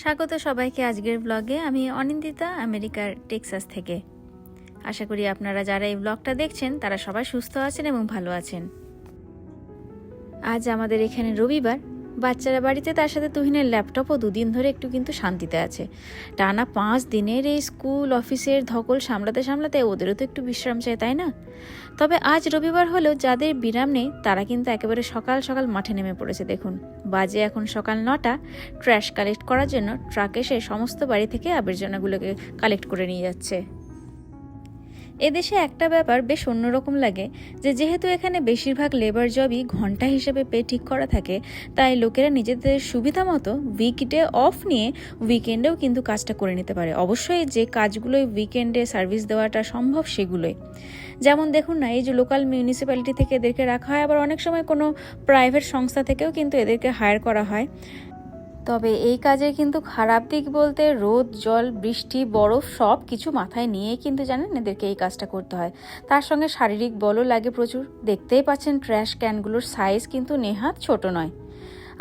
স্বাগত সবাইকে আজকের ব্লগে আমি অনিন্দিতা, আমেরিকার টেক্সাস থেকে। আশা করি আপনারা যারা এই ব্লগটা দেখছেন, তারা সবাই সুস্থ আছেন এবং ভালো আছেন। আজ আমাদের এখানে রবিবার। বাচ্চারা বাড়িতে, তার সাথে তুহিনের ল্যাপটপও দুদিন ধরে একটু কিন্তু শান্তিতে আছে। টানা পাঁচ দিনের এই স্কুল অফিসের ধকল সামলাতে সামলাতে ওদেরও তো একটু বিশ্রাম চাই, তাই না? তবে আজ রবিবার হলেও যাদের বিরাম নেই, তারা কিন্তু একেবারে সকাল সকাল মাঠে নেমে পড়েছে, দেখুন। বাজে এখন সকাল নটা ট্র্যাশ কালেক্ট করার জন্য ট্রাক এসে সমস্ত বাড়ি থেকে আবর্জনাগুলোকে কালেক্ট করে নিয়ে যাচ্ছে। এদেশে একটা ব্যাপার বেশ অন্যরকম লাগে যে যেহেতু এখানে বেশিরভাগ লেবার জবই ঘণ্টা হিসেবে পে ঠিক করা থাকে, তাই লোকেরা নিজেদের সুবিধা মতো উইকডে অফ নিয়ে উইকেন্ডেও কিন্তু কাজটা করে নিতে পারে। অবশ্যই যে কাজগুলোই উইকেন্ডে সার্ভিস দেওয়াটা সম্ভব সেগুলোই। যেমন দেখুন না, এই যে লোকাল মিউনিসিপ্যালিটি থেকে এদেরকে রাখা হয়, আবার অনেক সময় কোনো প্রাইভেট সংস্থা থেকেও কিন্তু এদেরকে হায়ার করা হয়। তবে এই কাজের কিন্তু খারাপ দিক বলতে রোদ, জল, বৃষ্টি, বরফ সব কিছু মাথায় নিয়ে কিন্তু জানেন এদেরকে এই কাজটা করতে হয়। তার সঙ্গে শারীরিক বলও লাগে প্রচুর। দেখতেই পাচ্ছেন ট্র্যাশ ক্যানগুলোর সাইজ কিন্তু নেহাত ছোট নয়।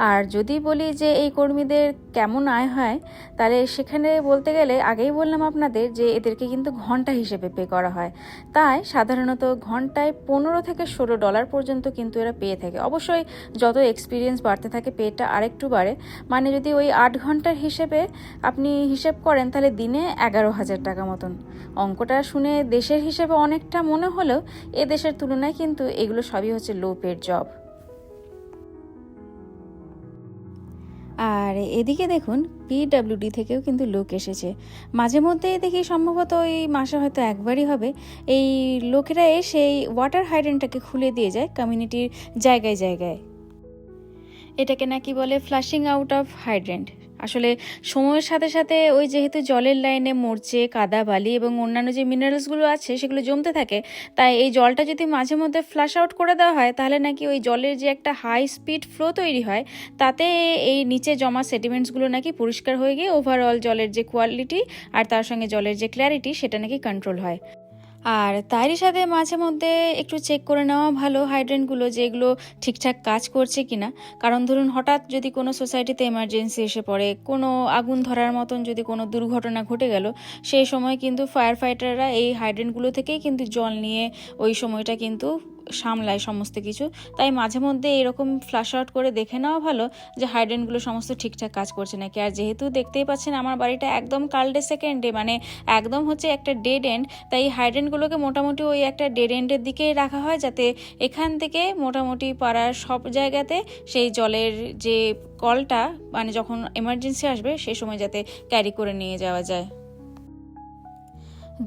আর যদি বলি যে এই কর্মীদের কেমন আয় হয়, তাহলে সেখানে বলতে গেলে আগেই বললাম আপনাদের যে এদেরকে কিন্তু ঘণ্টা হিসেবে পে করা হয়। তাই সাধারণত ঘন্টায় পনেরো থেকে ষোলো ডলার পর্যন্ত কিন্তু এরা পেয়ে থাকে। অবশ্যই যত এক্সপিরিয়েন্স বাড়তে থাকে, পেটা আরেকটু বাড়ে। মানে যদি ওই আট ঘণ্টার হিসেবে আপনি হিসেব করেন, তাহলে দিনে এগারো হাজার টাকা মতন। অঙ্কটা শুনে দেশের হিসেবে অনেকটা মনে হলেও এ দেশের তুলনায় কিন্তু এগুলো সবই হচ্ছে লো পেড জব আর এদিকে দেখুন পিডাব্লিউডি থেকেও কিন্তু লোক এসেছে। মাঝে মধ্যেই দেখি সম্ভবত এই মাসে হয়তো একবারই হবে, এই লোকেরা এসে এই ওয়াটার হাইড্রেনটাকে খুলে দিয়ে যায় কমিউনিটির জায়গায় জায়গায়। এটাকে নাকি বলে ফ্লাশিং আউট অফ হাইড্রেন্ট আসলে সময়ের সাথে সাথে ওই যেহেতু জলের লাইনে মরচে কাদা, বালি এবং অন্যান্য যে মিনারেলসগুলো আছে সেগুলো জমতে থাকে, তাই এই জলটা যদি মাঝে মধ্যে ফ্লাশ আউট করে দেওয়া হয়, তাহলে নাকি ওই জলের যে একটা হাই স্পিড ফ্লো তৈরি হয়, তাতে এই নিচে জমা সেটিমেন্টসগুলো নাকি পরিষ্কার হয়ে গিয়ে ওভারঅল জলের যে কোয়ালিটি আর তার সঙ্গে জলের যে ক্ল্যারিটি সেটা নাকি কন্ট্রোল হয়। আর তারই সাথে মাঝে মধ্যে একটু চেক করে নেওয়া ভালো হাইড্রেনগুলো যেগুলো ঠিকঠাক কাজ করছে কিনা। কারণ ধরুন হঠাৎ যদি কোনো সোসাইটিতে এমার্জেন্সি এসে পড়ে, কোনো আগুন ধরার মতন যদি কোনো দুর্ঘটনা ঘটে গেল, সেই সময় কিন্তু ফায়ার ফাইটাররা এই হাইড্রেনগুলো থেকেই কিন্তু জল নিয়ে ওই সময়টা কিন্তু সামলায় সমস্ত কিছু। তাই মাঝে মধ্যে এরকম ফ্লাশ আউট করে দেখে নেওয়া ভালো যে হাইড্রেনগুলো সমস্ত ঠিকঠাক কাজ করছে নাকি। আর যেহেতু দেখতেই পাচ্ছেন আমার বাড়িটা একদম কালডে সেকেন্ডে মানে একদম হচ্ছে একটা ডেড এন্ড তাই হাইড্রেনগুলোকে মোটামুটি ওই একটা ডেড এন্ডের দিকেই রাখা হয় যাতে এখান থেকে মোটামুটি পাড়ার সব জায়গাতে সেই জলের যে কলটা মানে যখন এমার্জেন্সি আসবে সেই সময় যাতে ক্যারি করে নিয়ে যাওয়া যায়।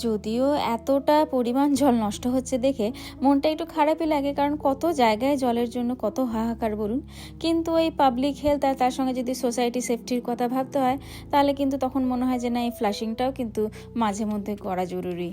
যদিও এতটা পরিমাণ জল নষ্ট হচ্ছে দেখে মনটা একটু খারাপই লাগে, কারণ কত জায়গায় জলের জন্য কত হাহাকার বলুন। কিন্তু এই পাবলিক হেলথ আর তার সঙ্গে যদি সোসাইটি সেফটির কথা ভাবতে হয়, তাহলে কিন্তু তখন মনে হয় যে না, এই ফ্লাশিংটাও কিন্তু মাঝে মধ্যে করা জরুরি।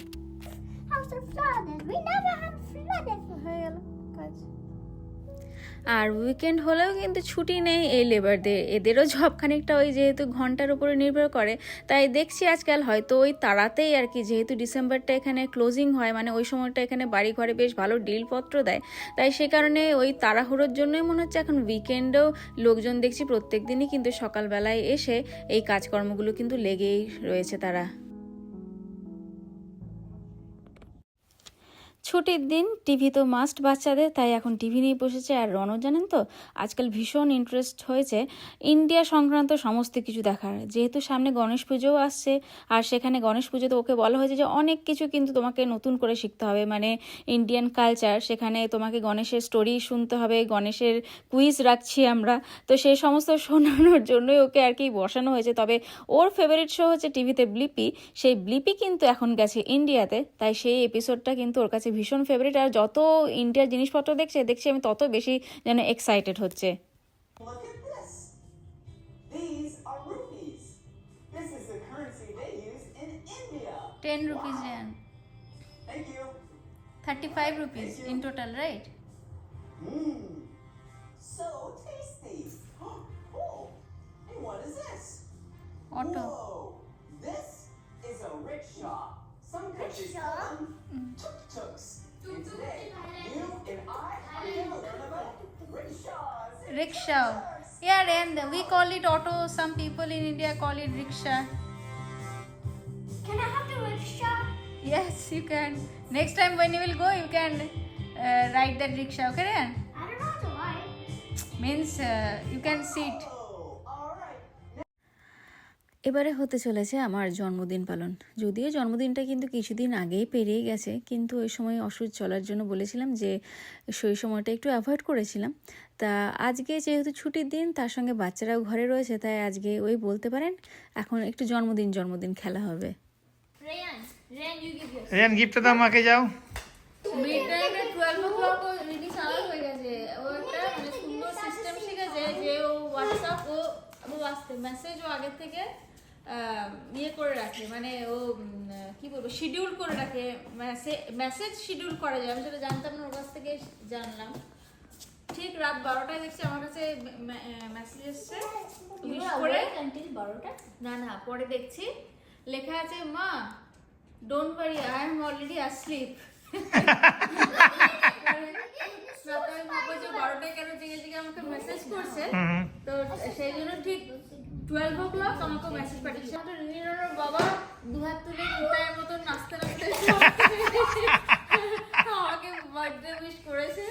আর উইকেন্ড হলেও কিন্তু ছুটি নেই এই লেবারদের এদেরও জব খানিকটা ওই যেহেতু ঘণ্টার উপরে নির্ভর করে, তাই দেখছি আজকাল হয়তো ওই তাড়াতেই আর কি, যেহেতু ডিসেম্বরটা এখানে ক্লোজিং হয় মানে ওই সময়টা এখানে বাড়ি ঘরে বেশ ভালো ডিলপত্র দেয়। তাই সে কারণে ওই তাড়াহুড়োর জন্যই মনে হচ্ছে এখন উইকেন্ডেও লোকজন দেখছি প্রত্যেক দিনই কিন্তু সকালবেলায় এসে এই কাজকর্মগুলো কিন্তু লেগেই রয়েছে তারা। ছুটির দিন টিভি তো মাস্ট বাচ্চাদের, তাই এখন টিভি নিয়ে বসেছে। আর রনও জানেন তো, আজকাল ভীষণ ইন্টারেস্ট হয়েছে ইন্ডিয়া সংক্রান্ত সমস্ত কিছু দেখার। যেহেতু সামনে গণেশ পুজোও আসছে, আর সেখানে গণেশ পুজোতে ওকে বলা হয়েছে যে অনেক কিছু কিন্তু তোমাকে নতুন করে শিখতে হবে। মানে ইন্ডিয়ান কালচার সেখানে তোমাকে গণেশের স্টোরি শুনতে হবে, গণেশের কুইজ রাখছি আমরা। তো সেই সমস্ত শোনানোর জন্যই ওকে আর কি বসানো হয়েছে। তবে ওর ফেভারিট শো হচ্ছে টিভিতে ব্লিপি সেই ব্লিপি কিন্তু এখন গেছে ইন্ডিয়াতে তাই সেই এপিসোডটা কিন্তু ওর কাছে ভীষণ ফেভারিট আর যত ইন্ডিয়ার জিনিসপত্র দেখছে দেখছি আমি তত বেশি যেন এক্সাইটেড হচ্ছে। Ten rupees thirty five rupees in total right auto tuk-tuks. And today, you and I are going to learn about rickshaws. Rickshaw. Yeah, and we call it auto. Some people in India call it rickshaw. Can I have the rickshaw? Yes, you can. Next time when you will go, you can uh, ride that rickshaw. Okay, Ryan? I don't know how to ride. Means uh, you can sit. এবারে হতে চলেছে আমার জন্মদিন পালন। যদিও জন্মদিনটা কিন্তু কিছুদিন আগেই পেরিয়ে গেছে কিন্তু ওই সময় ওষুধ চলার জন্য বলেছিলাম যে সেই সময়টা একটু অ্যাভয়েড করেছিলাম। তা আজকে যেহেতু ছুটির দিন তার সঙ্গে বাচ্চারাও ঘরে রয়েছে তাই আজকে ওই বলতে পারেন এখন একটু জন্মদিন জন্মদিন খেলা হবে। গিফটটা দাও মাকে যাও। ও ক্লক ও রিলি সারা হয়ে গেছে। ও একটা মানে সুন্দর সিস্টেম শিখেছে যে ও হোয়াটসঅ্যাপ ও ও আসতে মেসেজ ও আগের থেকে ইয়ে করে রাখে মানে ও কি বলব শিডিউল করে রাখে মেসেজ শিডিউল করা যায় আমি সেটা জানতাম না ওর কাছ থেকে জানলাম। ঠিক রাত বারোটায় দেখছি আমার কাছে মেসেজ এসছে। করে। until না না পরে দেখছি। লেখা আছে মা don't worry I am already asleep বারোটায় কেন জেগে জেগে আমাকে মেসেজ করছে। তো সেই জন্য ঠিক টুয়েলভ ও ক্লক আমাকে মেসেজ পাঠিয়েছে। তো রিনির বাবা দুহাত তুলে কুতায়ের মতো নাচতে নাচতে আমাকে বার্থডে উইশ করেছে।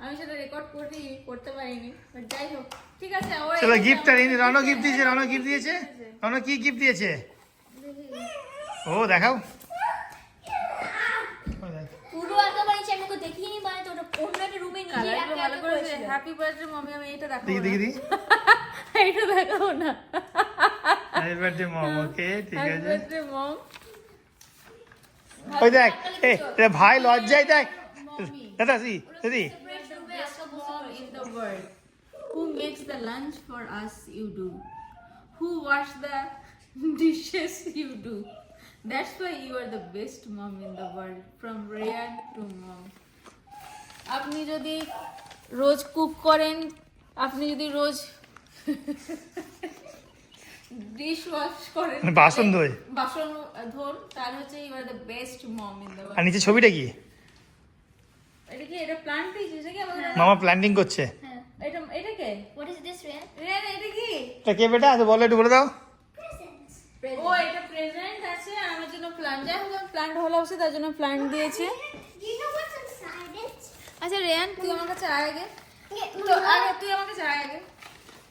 আমি সেটা রেকর্ড করি করতে পারিনি বাট যাই হোক ঠিক আছে ও চলো গিফটটা আমাকে- রনো গিফট দিয়েছে রনো গিফট দিয়েছে। রনো কি গিফট দিয়েছে? ও দেখাও। পুরো একেবারে আমি ওকে দেখিনি মানে তো ওটা অন্য একটা রুমে নিয়ে করেছিল। হ্যাপি বার্থডে মমি আমি এটা দেখি দেখি দেখি। এটা দেখাবো না হ্যাপি বার্থডে মম ওকে ঠিক হ্যাপি আছে বার্থডে মম ওই দেখ এ ভাই লজ্জায় দেখ দাদা সি দিদি who makes the lunch for us you do who wash the dishes you do that's why you are the best mom in the world from Rayan to mom আপনি যদি রোজ কুক করেন আপনি যদি রোজ ডিশ ওয়াশ করেন। মানে বাসন ধোয়। বাসন ধোন তাহলে হচ্ছে you are the best mom in the আর নিচে ছবিটা কি? এটা কি এটা প্লান্ট পিস কি আমাদের মামা প্ল্যান্টিং করছে। হ্যাঁ এটা এটা কে? What is this, Rayan? রেন এটা কি? এটা কে বেটা? আচ্ছা বলো একটু বলে দাও। ও এটা প্রেজেন্ট আছে আর আমার জন্য প্লান্ট যাই হোক প্লান্ট হলো অবশ্যই তার জন্য প্লান্ট দিয়েছে? আচ্ছা রেয়ান তুই আমার কাছে আয় আগে তুই আমার কাছে আয় আগে।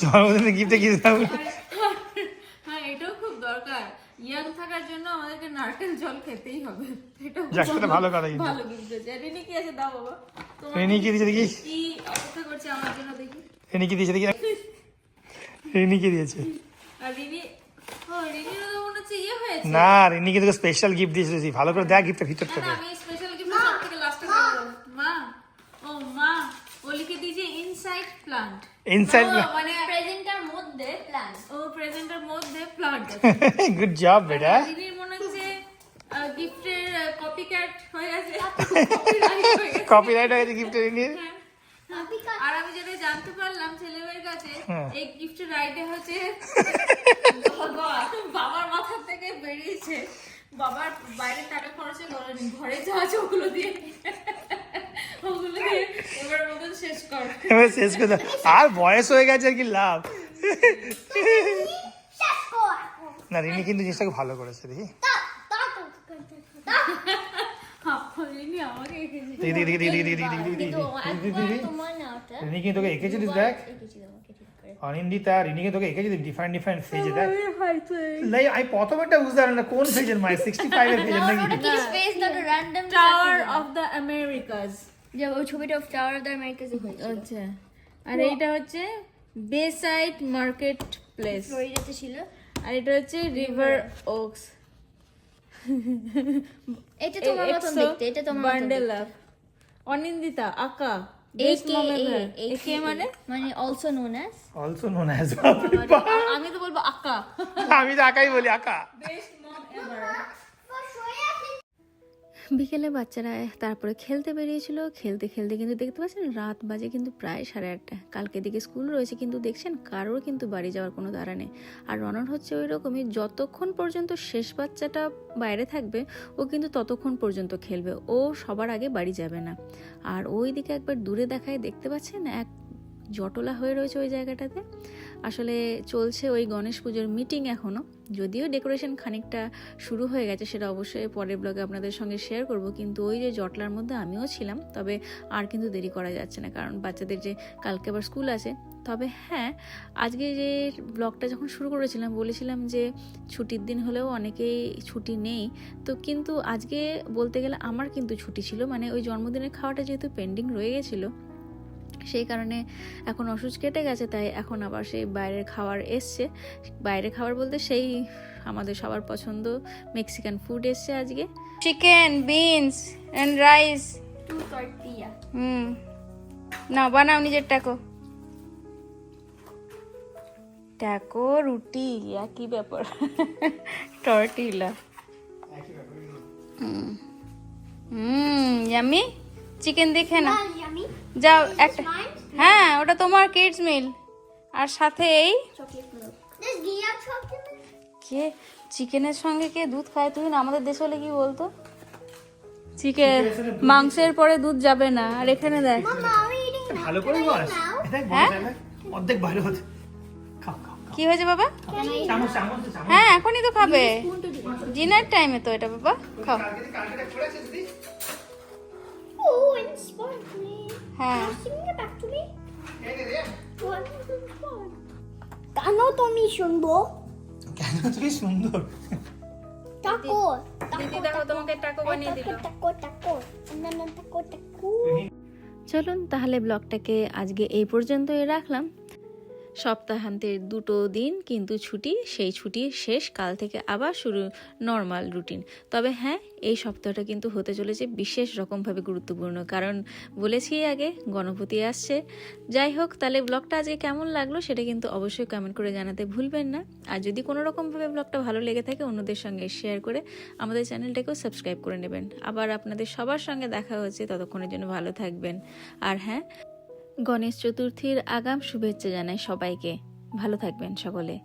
জন্মদিনে গিফটে কৃষ্ণ হ্যাঁ এটাও খুব দরকার। ইয়াং থাকার জন্য আমাদেরকে নারকেল জল খেতেই হবে। এটা যাক, সেটা ভালো কথা কিন্তু। ভালো গিফট আছে রিনি কি আছে দাও বাবা। রেনি কি দিয়েছে দেখি। কি অপেক্ষা করছে আমার জন্য দেখি। রেনি কি দিয়েছে দেখি রেনি কি দিয়েছে। আর রিনি ও রিনির তো মনে হচ্ছে ইয়ে হয়েছে। না রেনিকে তোকে স্পেশাল গিফট দিয়েছে ভালো করে দেখ গিফটের ভিতর থেকে আমি স্পেশাল গিফট সব থেকে লাস্টে দেবো মা ও মা ও লিখে দিয়েছে ইনসাইড প্লান্ট Inside মানে প্রেজেন্টার মধ্যে প্ল্যান ও প্রেজেন্টের মধ্যে প্লান্ট গুড জব বেটা। দিদির মনে হচ্ছে গিফটের কপি ক্যাট হয়ে গেছে। Copyright হয়ে গেছে। হয়েছে গিফটের রেনির হ্যাঁ। আর আমি যেটা জানতে পারলাম ছেলেমেয়ের কাছে হ্যাঁ। এই গিফটের রাইটে হচ্ছে বাবা। বাবার মাথার থেকে বেরিয়েছে। বাবার বাইরে টাকা খরচে ঘরে যা আছে ওগুলো দিয়ে এবার শেষ করে আর বয়স হয়ে গেছে কি লাভ। না, রিনি কিন্তু জিনিসটাকে ভালো করেছে দেখি। রিনিকে দেখ অনিন্দিতা তোকে ডিফারেন্ট ডিফারেন্ট একটা বুঝতে না, কোন সিক্সটি নাকি? যে ওই ছবিটা টাওয়ার অফ দ্য আমেরিকাস আচ্ছা। আর এইটা হচ্ছে বেসাইড মার্কেট প্লেস ফ্লোরিডাতে ছিল। আর এটা হচ্ছে রিভার ওকস এটা তোমার মতন দেখতে এটা তোমার বান্ডেল আপ অনিন্দিতা আকা। মানে? মানে also known as also known as আমি তো বলব আকা। আমি তো আকাই বলি আকা। বিকেলে বাচ্চারা তারপরে খেলতে বেরিয়েছিল। খেলতে খেলতে কিন্তু দেখতে পাচ্ছেন, রাত বাজে কিন্তু প্রায় সাড়ে আটটা। কালকে দিকে স্কুল রয়েছে কিন্তু দেখছেন কারোর কিন্তু বাড়ি যাওয়ার কোনো দ্বারা নেই। আর রনর হচ্ছে ওই রকমই, যতক্ষণ পর্যন্ত শেষ বাচ্চাটা বাইরে থাকবে, ও কিন্তু ততক্ষণ পর্যন্ত খেলবে। ও সবার আগে বাড়ি যাবে না। আর ওই দিকে একবার দূরে দেখায় দেখতে পাচ্ছেন, এক জটলা হয়ে রয়েছে ওই জায়গাটাতে। আসলে চলছে ওই গণেশ পুজোর মিটিং এখনও যদিও ডেকোরেশন খানিকটা শুরু হয়ে গেছে, সেটা অবশ্যই পরের ব্লগে আপনাদের সঙ্গে শেয়ার করব। কিন্তু ওই যে জটলার মধ্যে আমিও ছিলাম, তবে আর কিন্তু দেরি করা যাচ্ছে না, কারণ বাচ্চাদের যে কালকে আবার স্কুল আছে। তবে হ্যাঁ আজকে যে ব্লগটা যখন শুরু করেছিলাম, বলেছিলাম যে ছুটির দিন হলেও অনেকেই ছুটি নেই। তো কিন্তু আজকে বলতে গেলে আমার কিন্তু ছুটি ছিল মানে ওই জন্মদিনের খাওয়াটা যেহেতু পেন্ডিং রয়ে গেছিল সেই কারণে এখন অসুচ কেটে গেছে তাই এখন আবার সেই বাইরের খাবার এসছে। বাইরের খাবার বলতে সেই আমাদের সবার পছন্দ মেক্সিকান ফুড এসছে আজকে। Chicken beans and rice to tortilla হুম। না বানাও নিজের টাকো টাকো রুটি একই ব্যাপার। টর্টিলা হুম। হুম ইয়ামি চিকেন দেখে না যাও একটা হ্যাঁ ওটা তোমার কিডস মিল আর সাথে এই চকলেট মিল্ক দিস গিয়া চকলেট কে? চিকেনের সঙ্গে কে দুধ খায় তুমি? না আমাদের দেশে হলে কি বলতো? চিকেন মাংসের পরে দুধ যাবে না। আর এখানে দেখ। ভালো করে বস। এটা অর্ধেক বাইরে হচ্ছে। খাও খাও খাও। কি হয়েছে বাবা? হ্যাঁ এখনই তো খাবে। ডিনার টাইমে তো এটা বাবা। খাও। হ্যাঁ। Sing it back to me. এই নে রে। What? কেন তুমি শুনব কেন তুই সুন্দর? টাকো দিদি দেখো তোমাকে টাকো বানিয়ে দিল। টাকো টাকো না না টাকো টাকো। চলুন তাহলে ব্লগটাকে আজকে এই পর্যন্তই রাখলাম। সপ্তাহান্তের দুটো দিন, কিন্তু ছুটি, সেই ছুটি শেষ, কাল থেকে আবার শুরু নর্মাল রুটিন তবে হ্যাঁ এই সপ্তাহটা কিন্তু হতে চলেছে বিশেষ রকমভাবে গুরুত্বপূর্ণ। কারণ বলেছি আগে, গণপতি আসছে। যাই হোক, তাহলে ব্লগটা আজকে কেমন লাগল সেটা কিন্তু অবশ্যই কমেন্ট করে জানাতে ভুলবেন না। আর যদি কোনো রকমভাবে ব্লগটা ভালো লেগে থাকে, অন্যদের সঙ্গে শেয়ার করে আমাদের চ্যানেলটাকেও সাবস্ক্রাইব করে নেবেন। আবার আপনাদের সবার সঙ্গে দেখা হচ্ছে, ততক্ষণের জন্য ভালো থাকবেন। আর হ্যাঁ গণেশ চতুর্থীর আগাম শুভেচ্ছা জানাই সবাইকে। ভালো থাকবেন সকলে।